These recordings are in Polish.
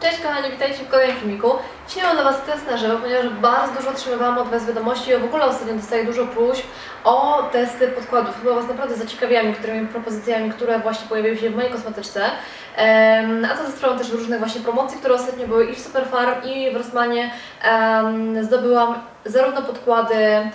Cześć kochani, witajcie w kolejnym filmiku. Dzisiaj mam dla Was test na żywo, ponieważ bardzo dużo otrzymywałam od Was wiadomości i w ogóle ostatnio dostaję dużo próśb o testy podkładów. Chyba Was naprawdę zaciekawiają niektórymi propozycjami, które właśnie pojawiły się w mojej kosmetyczce. Em, a to ze sprawą też różnych właśnie promocji, które ostatnio były i w Superfarm i w Rossmanie. Em, zdobyłam zarówno podkłady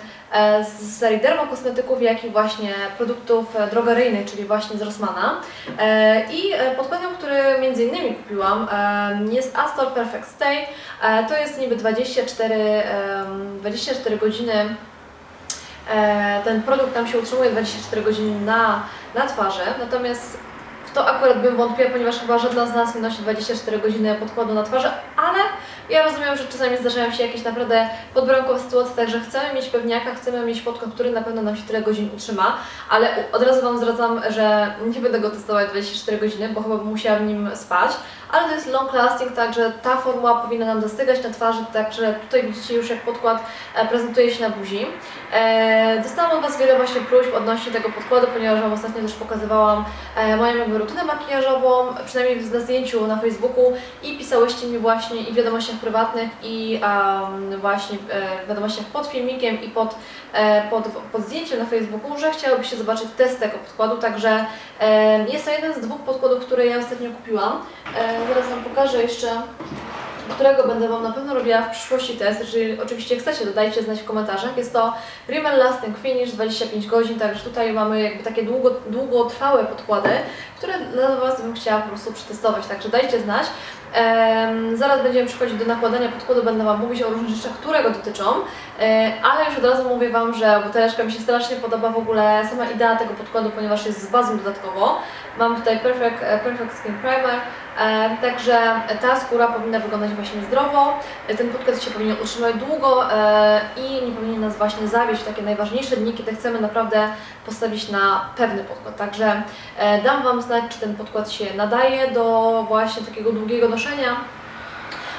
z serii dermokosmetyków, jak i właśnie produktów e, drogeryjnych, czyli właśnie z Rossmana. E, I e, podkładem, który między innymi kupiłam e, jest Astor Perfect Stay. E, To jest niby 24, em, 24 godziny. E, Ten produkt tam się utrzymuje 24 godziny na, na twarzy, natomiast w to akurat bym wątpiła, ponieważ chyba żadna z nas nie nosi 24 godziny podkładu na twarzy, ale ja rozumiem, że czasami zdarzają się jakieś naprawdę podbramkowe sytuacje, także chcemy mieć pewniaka, chcemy mieć podkład, który na pewno nam się tyle godzin utrzyma, ale od razu Wam zdradzam, że nie będę go testować 24 godziny, bo chyba bym musiała w nim spać, ale to jest long lasting, także ta formuła powinna nam zastygać na twarzy, także tutaj widzicie już jak podkład e, prezentuje się na buzi. E, dostałam od Was wiele właśnie próśb odnośnie tego podkładu, ponieważ Wam ostatnio też pokazywałam e, moją jakby rutynę makijażową, przynajmniej na zdjęciu na Facebooku i pisałyście mi właśnie i w wiadomościach prywatnych i właśnie e, wiadomościach pod filmikiem i pod, e, pod, pod zdjęciem na Facebooku, że chciałybyście zobaczyć test tego podkładu, także e, jest to jeden z dwóch podkładów, które ja ostatnio kupiłam. E, zaraz Wam pokażę jeszcze którego będę Wam na pewno robiła w przyszłości test. Jeżeli oczywiście chcecie, dodajcie znać w komentarzach. Jest to Rimmel Lasting Finish 25 godzin, także tutaj mamy jakby takie długo, długotrwałe podkłady, które dla Was bym chciała po prostu przetestować, także dajcie znać. Em, zaraz będziemy przechodzić do nakładania podkładu, będę Wam mówić o różnych rzeczach, które go dotyczą, e, ale już od razu mówię Wam, że buteleczka mi się strasznie podoba w ogóle sama idea tego podkładu, ponieważ jest z bazą dodatkowo. Mam tutaj Perfect, e, Perfect Skin Primer, e, także ta skóra powinna wyglądać właśnie zdrowo, ten podkład się powinien utrzymać długo e, i nie powinien nas właśnie zawieść w takie najważniejsze dni, kiedy chcemy naprawdę postawić na pewny podkład. Także e, dam Wam znać, czy ten podkład się nadaje do właśnie takiego długiego noszenia.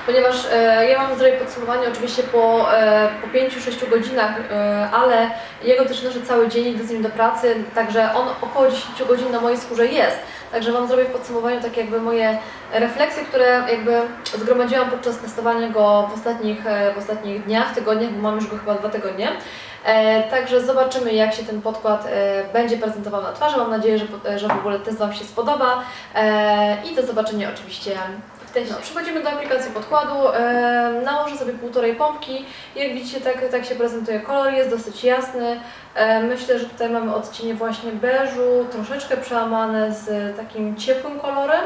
Ponieważ e, ja mam zrobić podsumowanie oczywiście po, e, po 5-6 godzinach, e, ale jego też noszę cały dzień, idę z nim do pracy, także on około 10 godzin na mojej skórze jest. Także Wam zrobię w podsumowaniu takie jakby moje refleksje, które jakby zgromadziłam podczas testowania go w ostatnich, w ostatnich dniach, tygodniach, bo mam już go chyba dwa tygodnie. E, także zobaczymy jak się ten podkład e, będzie prezentował na twarzy. Mam nadzieję, że, że w ogóle test Wam się spodoba e, i do zobaczenia oczywiście. No, przechodzimy do aplikacji podkładu. E, nałożę sobie półtorej pompki. Jak widzicie tak, tak się prezentuje kolor, jest dosyć jasny. E, myślę, że tutaj mamy odcienie właśnie beżu, troszeczkę przełamane z takim ciepłym kolorem.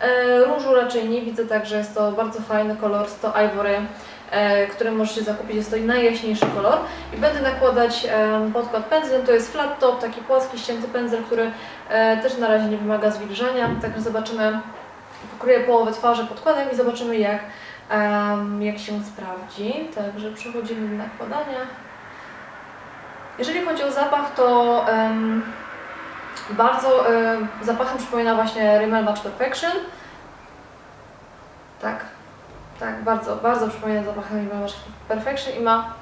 E, różu raczej nie widzę, także jest to bardzo fajny kolor, jest to Ivory e, który możecie zakupić, jest to najjaśniejszy kolor i będę nakładać em, podkład pędzlem, to jest flat top, taki płaski, ścięty pędzel, który e, też na razie nie wymaga zwilżania, także zobaczymy, pokryję połowę twarzy podkładem i zobaczymy jak, jak się sprawdzi, także przechodzimy do nakładania. Jeżeli chodzi o zapach, to bardzo em, zapachem przypomina właśnie Rimmel Match Perfection, tak, tak, bardzo, bardzo przypomina zapach Rimmel Match Perfection i ma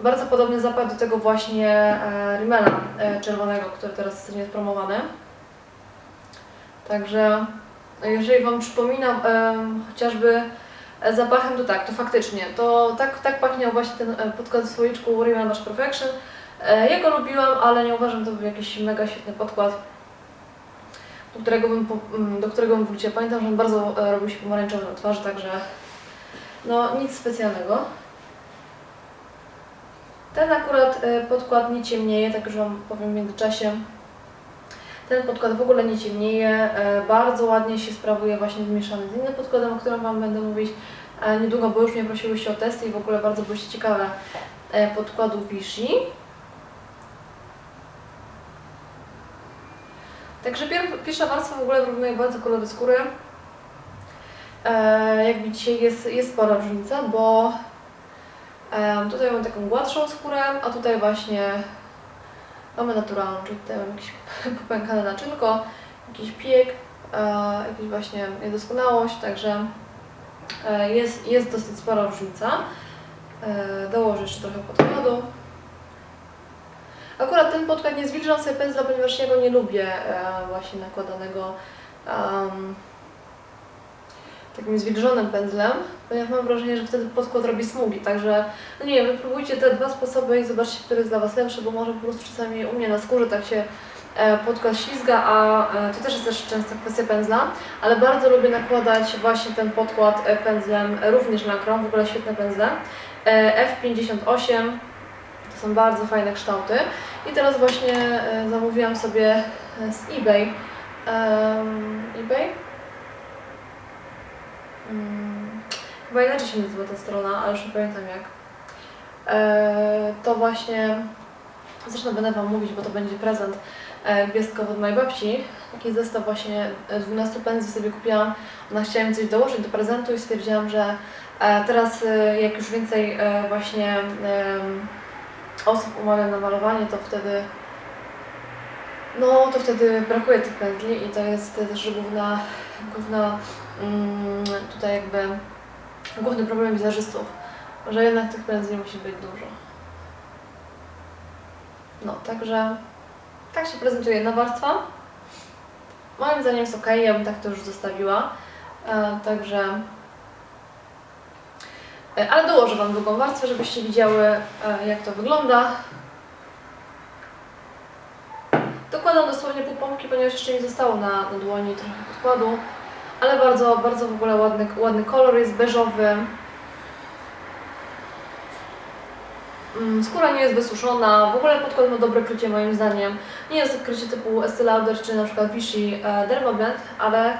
bardzo podobny zapach do tego właśnie e, Rimmela e, czerwonego, który teraz jest promowany. Także jeżeli Wam przypominam em, chociażby e, zapachem, to tak, to faktycznie, to tak, tak pachniał właśnie ten e, podkład w słoiczku Rimmel Match Perfection. E, ja go lubiłam, ale nie uważam, to był jakiś mega świetny podkład do którego bym, mm, do którego bym wróciła. Pamiętam, że on bardzo e, robił się pomarańczowy na twarzy, także no nic specjalnego. Ten akurat e, podkład nie ciemnieje, tak już Wam powiem w międzyczasie. Ten podkład w ogóle nie ciemnieje, e, bardzo ładnie się sprawuje właśnie wymieszany z innym podkładem, o którym Wam będę mówić e, niedługo, bo już mnie prosiłyście o testy i w ogóle bardzo byłyście ciekawe e, podkładu Vichy. Także pier- pierwsza warstwa w ogóle wyrównuje bardzo kolory skóry. Jak widzicie jest, jest spora różnica, bo tutaj mamy taką gładszą skórę, a tutaj właśnie mamy naturalną, czyli tutaj mamy jakieś popękane naczynko, jakiś piek, e, jakaś właśnie niedoskonałość, także e, jest, jest dosyć spora różnica. E, dołożę jeszcze trochę podkładu. Akurat ten podkład nie zwilżam sobie pędzla, ponieważ ja go nie lubię właśnie nakładanego takim zwilżonym pędzlem, ponieważ mam wrażenie, że wtedy podkład robi smugi, także no nie wiem, wypróbujcie te dwa sposoby i zobaczcie, który jest dla Was lepszy, bo może po prostu czasami u mnie na skórze tak się e, podkład ślizga, a e, to też jest też często kwestia pędzla, ale bardzo lubię nakładać właśnie ten podkład e, pędzlem, również lakrą, w ogóle świetne pędzle. E, F58 to są bardzo fajne kształty i teraz właśnie zamówiłam sobie z eBay em, eBay? Chyba inaczej się nazywa ta strona, ale już nie pamiętam jak. E, to właśnie, zresztą będę Wam mówić, bo to będzie prezent e, gwiazdkowy od mojej babci. Taki zestaw właśnie e, 12 pędzli sobie kupiłam. Ona chciała mi coś dołożyć do prezentu i stwierdziłam, że e, teraz e, jak już więcej e, właśnie osób umawiam na malowanie, to wtedy no to wtedy brakuje tych pędzli i to jest też główna, główna mm, tutaj jakby główny problem wizerzystów, że jednak tych pędzli musi być dużo. No, także tak się prezentuje jedna warstwa. Moim zdaniem jest ok, ja bym tak to już zostawiła. E, także. E, ale dołożę Wam drugą warstwę, żebyście widziały, e, jak to wygląda. Dokładam dosłownie pół pompki, ponieważ jeszcze mi zostało na, na dłoni trochę podkładu. Ale bardzo, bardzo w ogóle ładny, ładny kolor, jest beżowy. Mm, Skóra nie jest wysuszona, w ogóle podkład ma dobre krycie moim zdaniem. Nie jest to krycie typu Estée Lauder czy na przykład Vichy e, Dermablend, ale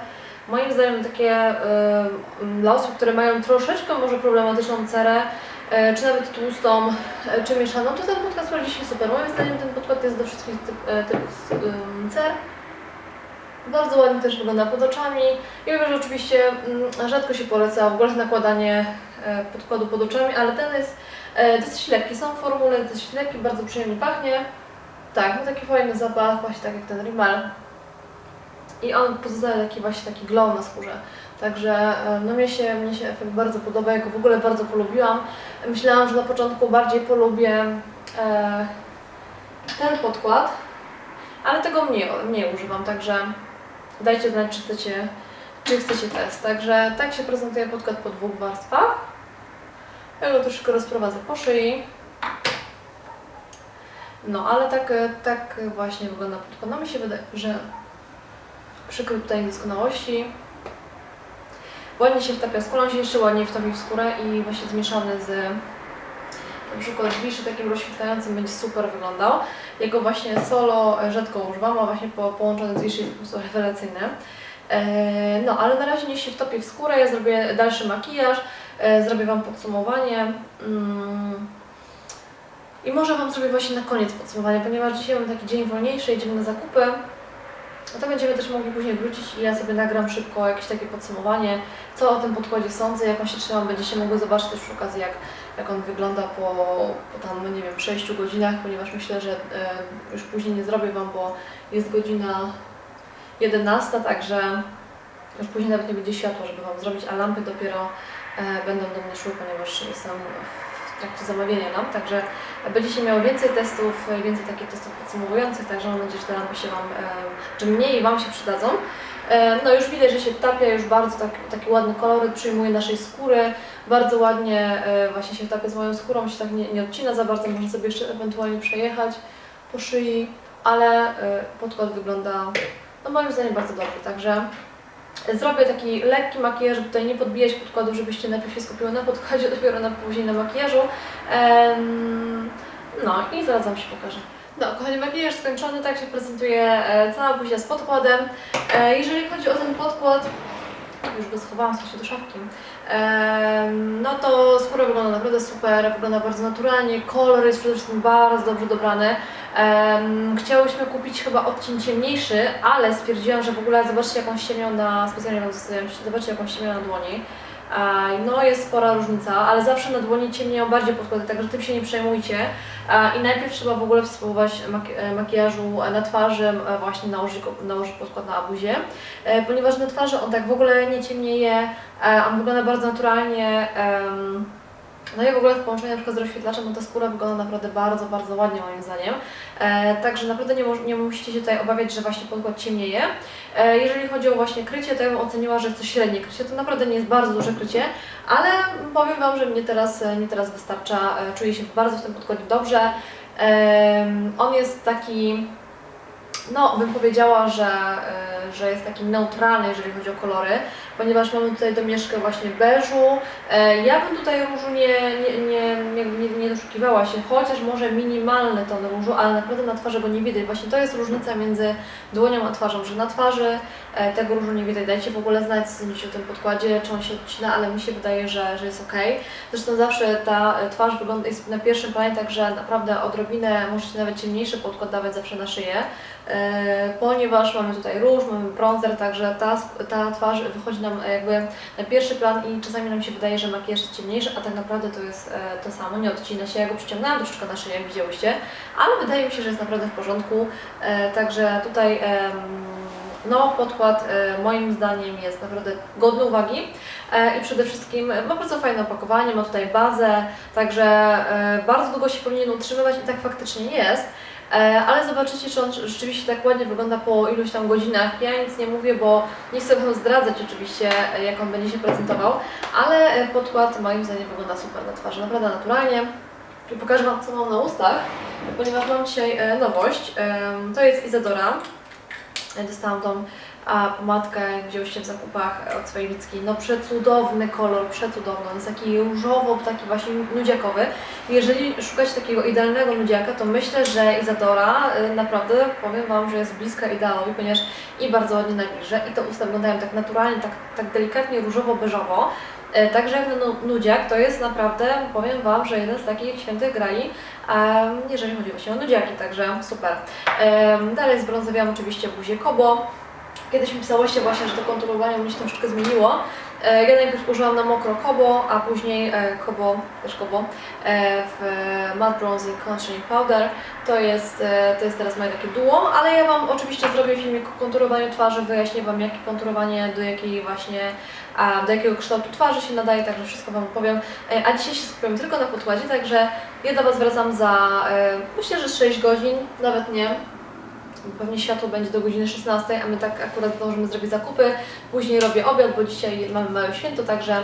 moim zdaniem takie mm, dla osób, które mają troszeczkę może problematyczną cerę, czy nawet tłustą, e, czy mieszaną, to ten podkład sprawdzi się super. Moim zdaniem ten podkład jest do wszystkich e, typów cer. Bardzo ładnie też wygląda pod oczami. I wiem, że oczywiście mm, rzadko się poleca w ogóle nakładanie e, podkładu pod oczami, ale ten jest e, dosyć lekki. Są formuły dosyć lekki, bardzo przyjemnie pachnie. Tak, ma taki fajny zapach, właśnie tak jak ten Rimmel. I on pozostawia taki właśnie taki glow na skórze. Także e, no mnie się, mnie się efekt bardzo podoba, ja go w ogóle bardzo polubiłam. Myślałam, że na początku bardziej polubię e, ten podkład, ale tego mniej, mniej używam, także dajcie znać, czy chcecie, czy chcecie test. Także tak się prezentuje podkład po dwóch warstwach. Ja go troszkę rozprowadzę po szyi. No, ale tak, e, tak właśnie wygląda podkład. No mi się wydaje, że przykrył tutaj niedoskonałości. Ładnie się wtapia skórę, on się jeszcze ładniej wtopi w skórę i właśnie zmieszany z na przykład Vichy takim rozświetlającym będzie super wyglądał. Jego właśnie solo e, rzadko używam, a właśnie po, połączony z Vichy jest po prostu rewelacyjny. E, no, ale na razie niech się wtopi w skórę, ja zrobię dalszy makijaż, e, zrobię Wam podsumowanie. Mm. I może Wam zrobię właśnie na koniec podsumowanie, ponieważ dzisiaj mam taki dzień wolniejszy, jedziemy na zakupy. No to będziemy też mogli później wrócić i ja sobie nagram szybko jakieś takie podsumowanie, co o tym podkładzie sądzę, jak on się trzymam, będziecie mogły zobaczyć też przy okazji, jak, jak on wygląda po, po tam, no nie wiem, 6 godzinach, ponieważ myślę, że e, już później nie zrobię Wam, bo jest godzina 11, także już później nawet nie będzie światła, żeby Wam zrobić, a lampy dopiero e, będą do mnie szły, ponieważ jestem w trakcie zamawiania lamp, także będziecie miały więcej testów, więcej takich testów podsumowujących, także mam nadzieję, że te lampy się Wam, e, czy mniej Wam się przydadzą. E, No już widać, że się wtapia, już bardzo tak, taki ładny koloryt przyjmuje naszej skóry, bardzo ładnie e, właśnie się wtapia z moją skórą, się tak nie, nie odcina za bardzo, można sobie jeszcze ewentualnie przejechać po szyi, ale podkład wygląda no moim zdaniem bardzo dobrze, także zrobię taki lekki makijaż, żeby tutaj nie podbijać podkładu, żebyście najpierw się skupiły na podkładzie, dopiero na później na makijażu. No i zaraz Wam się pokażę. No, kochani, makijaż skończony, tak się prezentuje e, cała buzia z podkładem. E, jeżeli chodzi o ten podkład, już go schowałam sobie do szafki, no to skóra wygląda naprawdę super, wygląda bardzo naturalnie, kolor jest przede wszystkim bardzo dobrze dobrany. Em, chciałyśmy kupić chyba odcień ciemniejszy, ale stwierdziłam, że w ogóle zobaczcie jaką ściemią na, specjalnie Wam zostawiam, zobaczcie jaką ściemią na dłoni. No jest spora różnica, ale zawsze na dłoni ciemnieją bardziej podkłady, także tym się nie przejmujcie. I najpierw trzeba w ogóle spróbować e, makijażu na twarzy, e, właśnie nałożyć, nałożyć podkład na buzię, e, ponieważ na twarzy on tak w ogóle nie ciemnieje, e, on wygląda bardzo naturalnie. No i w ogóle w połączeniu na przykład z rozświetlaczem, no ta skóra wygląda naprawdę bardzo, bardzo ładnie moim zdaniem. E, także naprawdę nie, nie musicie się tutaj obawiać, że właśnie podkład ciemnieje. E, jeżeli chodzi o właśnie krycie, to ja bym oceniła, że jest to średnie krycie. To naprawdę nie jest bardzo duże krycie, ale powiem Wam, że mnie teraz, e, mnie teraz wystarcza. E, czuję się bardzo w tym podkładzie dobrze. Em, on jest taki, no bym powiedziała, że, e, że jest taki neutralny, jeżeli chodzi o kolory, ponieważ mamy tutaj domieszkę właśnie beżu. E, Ja bym tutaj różu nie, nie, nie, nie, nie, doszukiwała się, chociaż może minimalny ton różu, ale naprawdę na twarzy go nie widać. Właśnie to jest różnica między dłonią a twarzą, że na twarzy e, tego różu nie widać. Dajcie w ogóle znać, co sądzicie o tym podkładzie, czy on się odcina, ale mi się wydaje, że, że jest ok. Zresztą zawsze ta twarz wygląda jest na pierwszym planie, także naprawdę odrobinę możecie nawet ciemniejszy podkład dawać zawsze na szyję, ponieważ mamy tutaj róż, mamy bronzer, także ta, ta twarz wychodzi nam e, jakby na pierwszy plan i czasami nam się wydaje, że makijaż jest ciemniejszy, a tak naprawdę to jest e, to samo, nie odcina się. Ja go przyciągnęłam troszeczkę na szyję, jak widziałyście, ale wydaje mi się, że jest naprawdę w porządku. E, także tutaj no, podkład e, moim zdaniem jest naprawdę godny uwagi e, i przede wszystkim ma bardzo fajne opakowanie, ma tutaj bazę, także e, bardzo długo się powinien utrzymywać i tak faktycznie jest. E, Ale zobaczycie, czy on rzeczywiście tak ładnie wygląda po iluś tam godzinach. Ja nic nie mówię, bo nie chcę Wam zdradzać oczywiście, e, jak on będzie się prezentował, ale e, podkład moim zdaniem wygląda super na twarzy, naprawdę naturalnie. I pokażę Wam, co mam na ustach, ponieważ mam dzisiaj nowość. To jest Izadora. Dostałam tą a, pomadkę, wzięłyście w zakupach od swojej Wicki. No przecudowny kolor, przecudowny. On jest taki różowo, taki właśnie nudziakowy. Jeżeli szukacie takiego idealnego nudziaka, to myślę, że Izadora y, naprawdę powiem Wam, że jest bliska ideałowi, ponieważ i bardzo ładnie nawilże i to usta wyglądają tak naturalnie, tak, tak delikatnie różowo-beżowo. E, Także jak na nu- nudziak to jest naprawdę, powiem Wam, że jeden z takich świętych grali, jeżeli chodzi właśnie o nudziaki, także super. Dalej zbrązowiałam oczywiście buzię Kobo. Kiedyś pisałyście właśnie, że to konturowanie mnie się troszeczkę zmieniło. E, Ja najpierw użyłam na mokro Kobo, a później e, Kobo, też Kobo, e, w Matte Bronzing Contouring Powder. To jest, to jest teraz moje takie duo, ale ja Wam oczywiście zrobię filmik o konturowaniu twarzy, wyjaśnię Wam jakie konturowanie, do jakiej właśnie, do jakiego kształtu twarzy się nadaje, także wszystko Wam powiem. E, A dzisiaj się skupiam tylko na podkładzie, także ja do Was wracam za, myślę, że z 6 godzin, nawet nie, Pewnie światło będzie do godziny 16, a my tak akurat zdążymy zrobić zakupy. Później robię obiad, bo dzisiaj mamy małe święto, także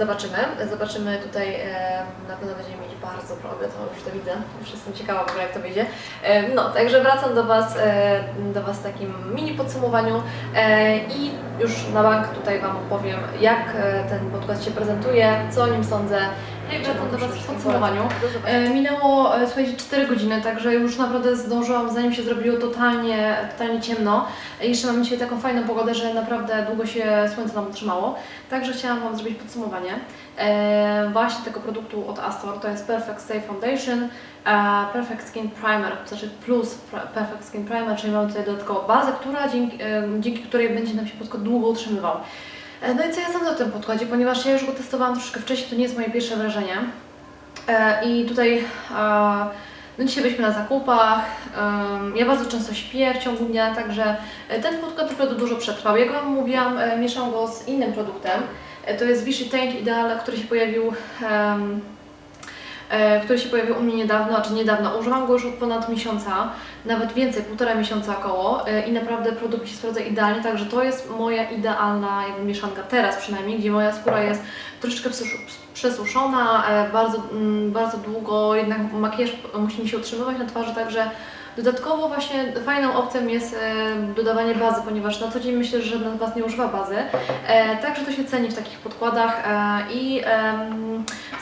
zobaczymy. Zobaczymy tutaj, e, na pewno będziemy mieć bardzo dobry obiad, już to widzę. Już jestem ciekawa w ogóle jak to wyjdzie. E, no, także wracam do Was, e, do Was w takim mini podsumowaniu i już na bank tutaj Wam opowiem, jak ten podkład się prezentuje, co o nim sądzę. Jak wracam do Was w podsumowaniu. E, Minęło, e, słuchajcie, 4 godziny, także już naprawdę zdążyłam, zanim się zrobiło totalnie, totalnie ciemno. E, Jeszcze mamy dzisiaj taką fajną pogodę, że naprawdę długo się słońce nam utrzymało. Także chciałam Wam zrobić podsumowanie e, właśnie tego produktu od Astor. To jest Perfect Stay Foundation, e, Perfect Skin Primer, to znaczy plus Perfect Skin Primer, czyli mamy tutaj dodatkową bazę, która dzięki, e, dzięki której będzie nam się podkład długo utrzymywał. E, No i co ja sądzę o tym podkładzie, ponieważ ja już go testowałam troszkę wcześniej, to nie jest moje pierwsze wrażenie. E, I tutaj no dzisiaj byliśmy na zakupach. Ja bardzo często śpię w ciągu dnia, także e, ten podkład naprawdę dużo przetrwał. Jak Wam mówiłam, mieszam go z innym produktem. To jest Vichy Tank Ideal, który się pojawił. E, który się pojawił u mnie niedawno, czy niedawno. Używam go już od ponad miesiąca, nawet więcej, półtora miesiąca około e, i naprawdę produkt się sprawdza idealnie, także to jest moja idealna jakby mieszanka teraz przynajmniej, gdzie moja skóra jest troszeczkę przesu- przesuszona, e, bardzo, mm, bardzo długo jednak makijaż musi mi się utrzymywać na twarzy, także dodatkowo właśnie fajną opcją jest e, dodawanie bazy, ponieważ na co dzień myślę, że żaden z Was nie używa bazy, e, także to się ceni w takich podkładach e, i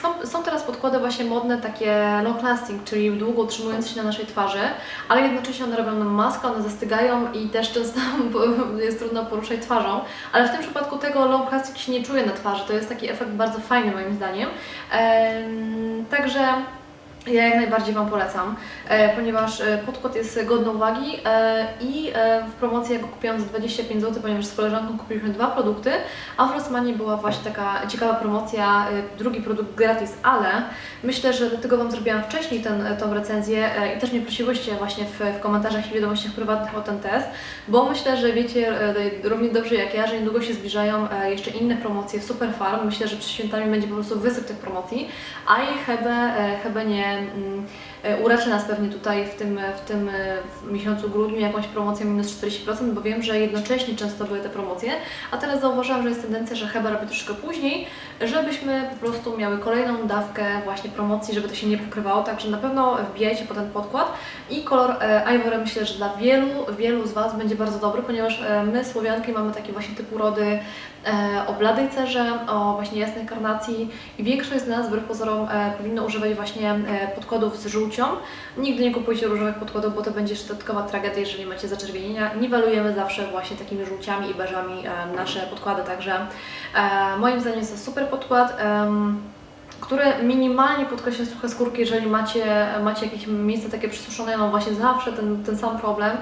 są, są teraz podkłady właśnie modne, takie long lasting, czyli długo utrzymujące się na naszej twarzy, ale jednocześnie one robią nam maskę, one zastygają i też często jest trudno poruszać twarzą, ale w tym przypadku tego long lasting się nie czuje na twarzy, to jest taki efekt bardzo fajny moim zdaniem. Em, Także Ja jak najbardziej Wam polecam, e, ponieważ e, podkład jest godny uwagi e, i w promocji ja go kupiłam za 25 zł, ponieważ z koleżanką kupiliśmy dwa produkty, a w Rossmanie była właśnie taka ciekawa promocja, drugi produkt gratis, ale myślę, że dlatego Wam zrobiłam wcześniej ten, recenzję i też mnie prosiłyście właśnie w, w komentarzach i wiadomościach prywatnych o ten test, bo myślę, że wiecie równie dobrze jak ja, że niedługo się zbliżają jeszcze inne promocje w Superfarm. Myślę, że przed świętami będzie po prostu wysyp tych promocji, a i Hebe, Hebe nie And. Uraczy nas pewnie tutaj w tym, w tym e, w miesiącu grudniu jakąś promocją minus 40%, bo wiem, że jednocześnie często były te promocje, a teraz zauważyłam, że jest tendencja, że Hebe robi troszkę później, żebyśmy po prostu miały kolejną dawkę właśnie promocji, żeby to się nie pokrywało, także na pewno wbijajcie po ten podkład. I kolor e, Ivory myślę, że dla wielu, wielu z Was będzie bardzo dobry, ponieważ e, my Słowianki mamy taki właśnie typ urody e, o bladej cerze, o właśnie jasnej karnacji. I większość z nas wbrew pozorom e, powinno używać właśnie e, podkładów z żółcią. Nigdy nie kupujcie różowych podkładów, bo to będzie jeszcze dodatkowa tragedia, jeżeli macie zaczerwienienia. Niwelujemy zawsze właśnie takimi żółciami i beżami nasze podkłady, także moim zdaniem jest to super podkład. Em, który minimalnie podkreśla suche skórki, jeżeli macie, macie jakieś miejsce takie przysuszone, ja mam właśnie zawsze ten, ten sam problem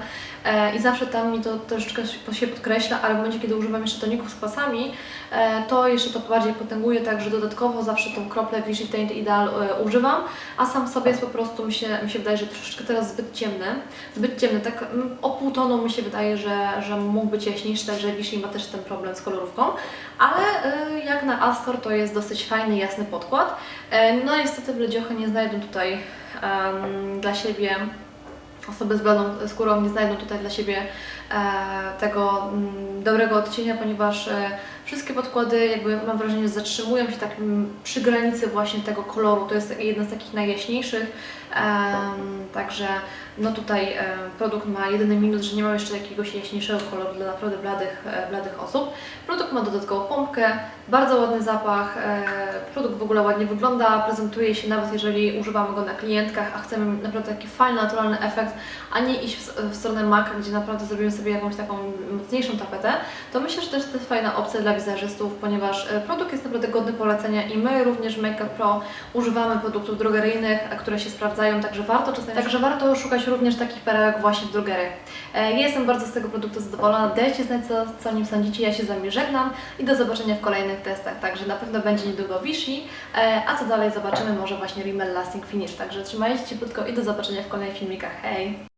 e, i zawsze tam mi to troszeczkę się podkreśla, ale w momencie, kiedy używam jeszcze toników z kwasami, e, to jeszcze to bardziej potęguje, także dodatkowo zawsze tą kroplę Vichy Taint Ideal e, używam, a sam sobie jest po prostu, mi się, mi się wydaje, że troszeczkę teraz zbyt ciemny, zbyt ciemny, tak o pół tonu mi się wydaje, że, że mógł być jaśniejszy, także Vichy ma też ten problem z kolorówką, ale e, jak na Astor to jest dosyć fajny, jasny podkład. E, No niestety bledziochy nie znajdą tutaj em, dla siebie, osoby z bladą skórą nie znajdą tutaj dla siebie e, tego mm, dobrego odcienia, ponieważ e, wszystkie podkłady jakby mam wrażenie zatrzymują się tak mm, przy granicy właśnie tego koloru. To jest jedna z takich najjaśniejszych, także no tutaj e, produkt ma jedyny minus, że nie ma jeszcze jakiegoś jaśniejszego koloru dla naprawdę bladych, e, bladych osób. Produkt ma dodatkową pompkę, bardzo ładny zapach, e, produkt w ogóle ładnie wygląda, prezentuje się nawet jeżeli używamy go na klientkach, a chcemy naprawdę taki fajny, naturalny efekt, a nie iść w, stronę MAC, gdzie naprawdę zrobimy sobie jakąś taką mocniejszą tapetę, to myślę, że też to jest fajna opcja dla wizerzystów, ponieważ produkt jest naprawdę godny polecenia i my również w Make Up Pro używamy produktów drogeryjnych, które się sprawdzają, także warto czasami, także warto szukać również takich perełek właśnie w drogery. E, Ja jestem bardzo z tego produktu zadowolona, dajcie znać co, co o nim sądzicie, ja się z Wami żegnam i do zobaczenia w kolejnych testach, także na pewno będzie niedługo Vichy, e, a co dalej zobaczymy, może właśnie Rimmel Lasting Finish, także trzymajcie się krótko i do zobaczenia w kolejnych filmikach, hej!